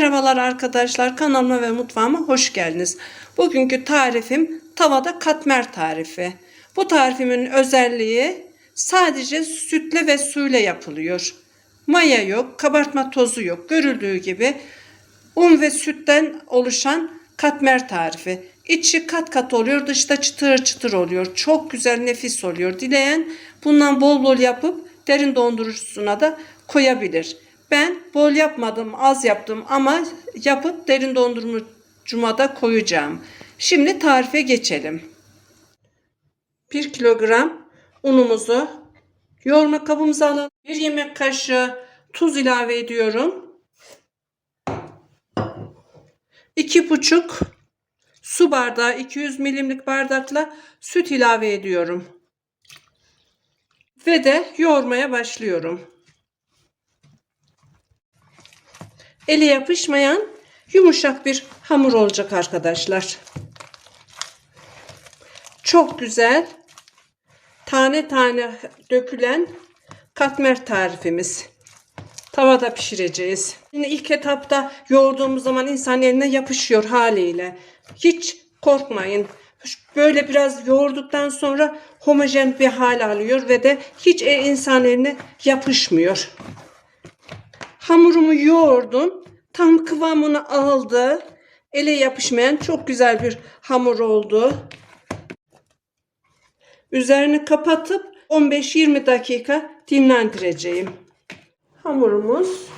Merhabalar arkadaşlar kanalıma ve mutfağıma hoş geldiniz. Bugünkü tarifim tavada katmer tarifi. Bu tarifimin özelliği sadece sütle ve suyla yapılıyor. Maya yok, kabartma tozu yok. Görüldüğü gibi un ve sütten oluşan katmer tarifi. İçi kat kat oluyor, dışta çıtır çıtır oluyor. Çok güzel, nefis oluyor. Dileyen bundan bol bol yapıp derin dondurucusuna da koyabilir. Ben bol yapmadım, az yaptım ama yapıp derin dondurucuma da koyacağım. Şimdi tarife geçelim. 1 kilogram unumuzu yoğurma kabımıza alalım. 1 yemek kaşığı tuz ilave ediyorum. 2,5 su bardağı 200 milimlik bardakla süt ilave ediyorum. Ve de yoğurmaya başlıyorum. Ele yapışmayan yumuşak bir hamur olacak arkadaşlar. Çok güzel tane tane dökülen katmer tarifimiz. Tavada pişireceğiz. Yine ilk etapta yoğurduğumuz zaman insan eline yapışıyor haliyle. Hiç korkmayın. Böyle biraz yoğurduktan sonra homojen bir hal alıyor ve de hiç e, insan eline yapışmıyor. Hamurumu yoğurdum. Tam kıvamını aldı. Ele yapışmayan çok güzel bir hamur oldu. Üzerini kapatıp 15-20 dakika dinlendireceğim. Hamurumuz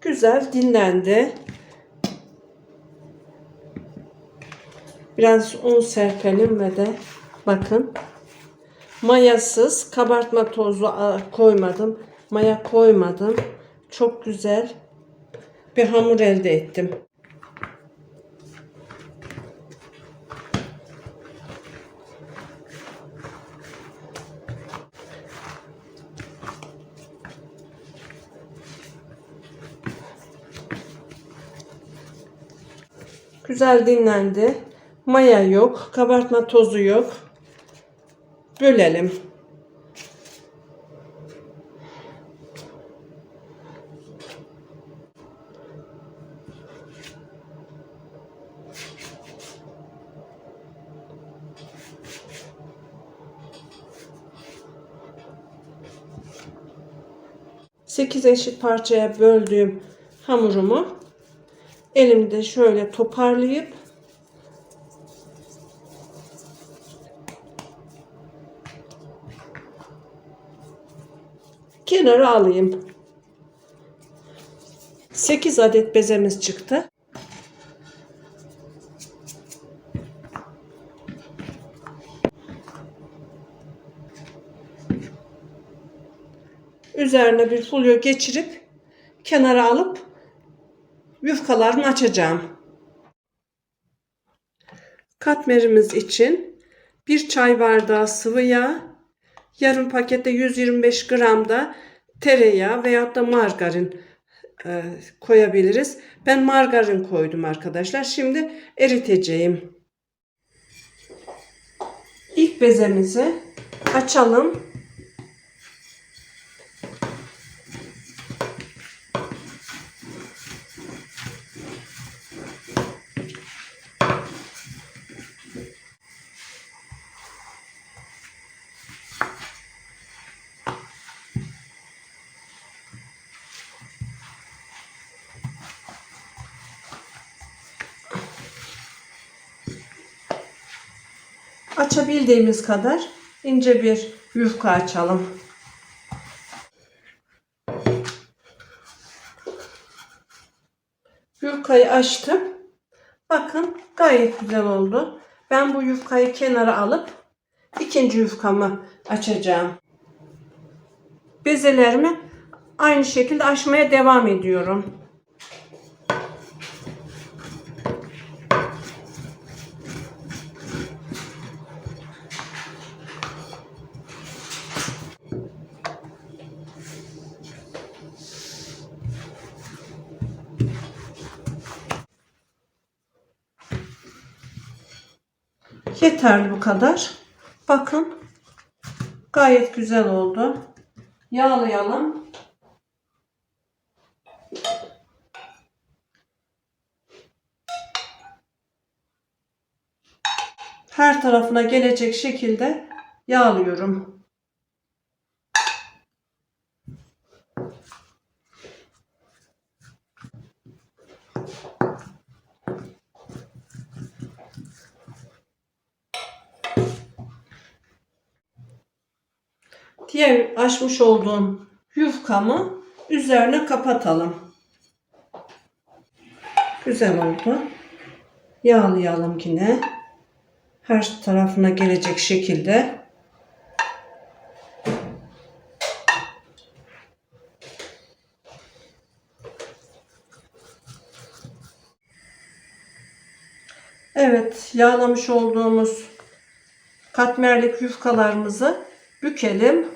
güzel dinlendi. Biraz un serpelim ve de bakın mayasız kabartma tozu koymadım. Maya koymadım. Çok güzel bir hamur elde ettim. Güzel dinlendi. Maya yok, kabartma tozu yok. Bölelim. Sekiz eşit parçaya böldüğüm hamurumu elimde şöyle toparlayıp kenara alayım. 8 adet bezemiz çıktı. Üzerine bir folyo geçirip kenara alıp yufkalarını açacağım. Katmerimiz için bir çay bardağı sıvı yağ, yarım pakette 125 gram da tereyağı veyahut da margarin e, koyabiliriz. Ben margarin koydum arkadaşlar. Şimdi eriteceğim. İlk bezemizi açalım. Açabildiğimiz kadar ince bir yufka açalım. Yufkayı açtım. Bakın gayet güzel oldu. Ben bu yufkayı kenara alıp ikinci yufkamı açacağım. Bezelerimi aynı şekilde açmaya devam ediyorum. Yeterli bu kadar. Bakın gayet güzel oldu. Yağlayalım. Her tarafına gelecek şekilde yağlıyorum. Diğer açmış olduğum yufkamı üzerine kapatalım. Güzel oldu. Yağlayalım yine. Her tarafına gelecek şekilde. Evet, yağlamış olduğumuz katmerlik yufkalarımızı bükelim.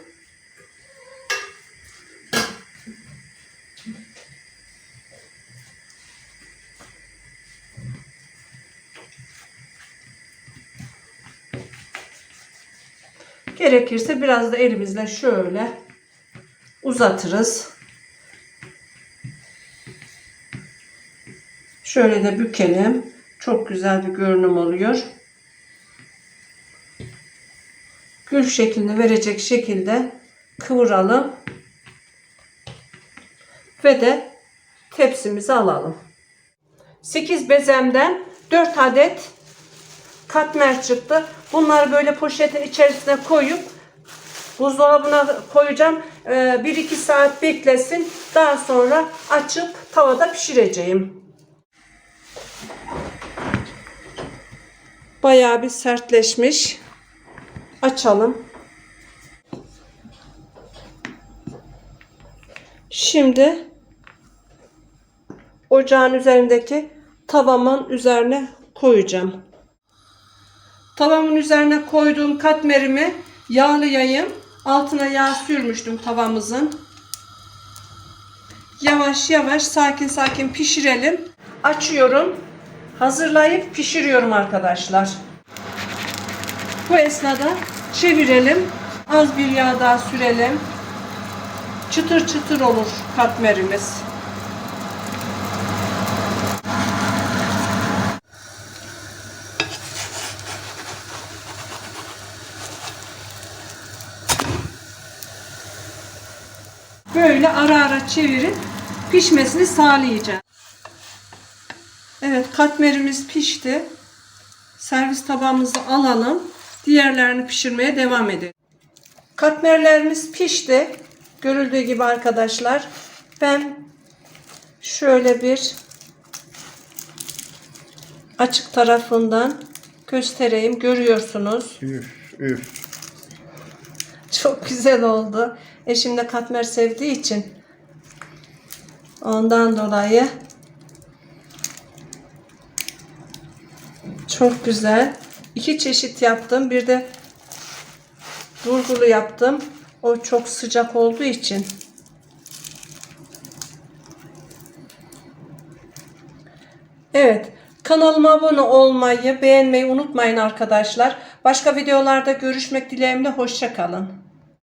Gerekirse biraz da elimizle şöyle uzatırız. Şöyle de bükelim. Çok güzel bir görünüm oluyor. Gül şeklini verecek şekilde kıvıralım. Ve de tepsimizi alalım. 8 bezemden 4 adet katmer çıktı. Bunları böyle poşetin içerisine koyup buzdolabına koyacağım. 1-2 saat beklesin. Daha sonra açıp tavada pişireceğim. Bayağı bir sertleşmiş. Açalım. Şimdi ocağın üzerindeki tavamın üzerine koyacağım. Tavamın üzerine koyduğum katmerimi yağlayayım. Altına yağ sürmüştüm tavamızın. Yavaş yavaş sakin sakin pişirelim. Açıyorum. Hazırlayıp pişiriyorum arkadaşlar. Bu esnada çevirelim. Az bir yağ daha sürelim. Çıtır çıtır olur katmerimiz. Böyle ara ara çevirip pişmesini sağlayacağım. Evet katmerimiz pişti. Servis tabağımızı alalım. Diğerlerini pişirmeye devam edelim. Katmerlerimiz pişti. Görüldüğü gibi arkadaşlar. Ben şöyle bir açık tarafından göstereyim. Görüyorsunuz. Üf üf. Çok güzel oldu. Eşim de katmer sevdiği için ondan dolayı çok güzel. İki çeşit yaptım. Bir de burgulu yaptım. O çok sıcak olduğu için. Evet. Kanalıma abone olmayı, beğenmeyi unutmayın arkadaşlar. Başka videolarda görüşmek dileğimle. Hoşçakalın.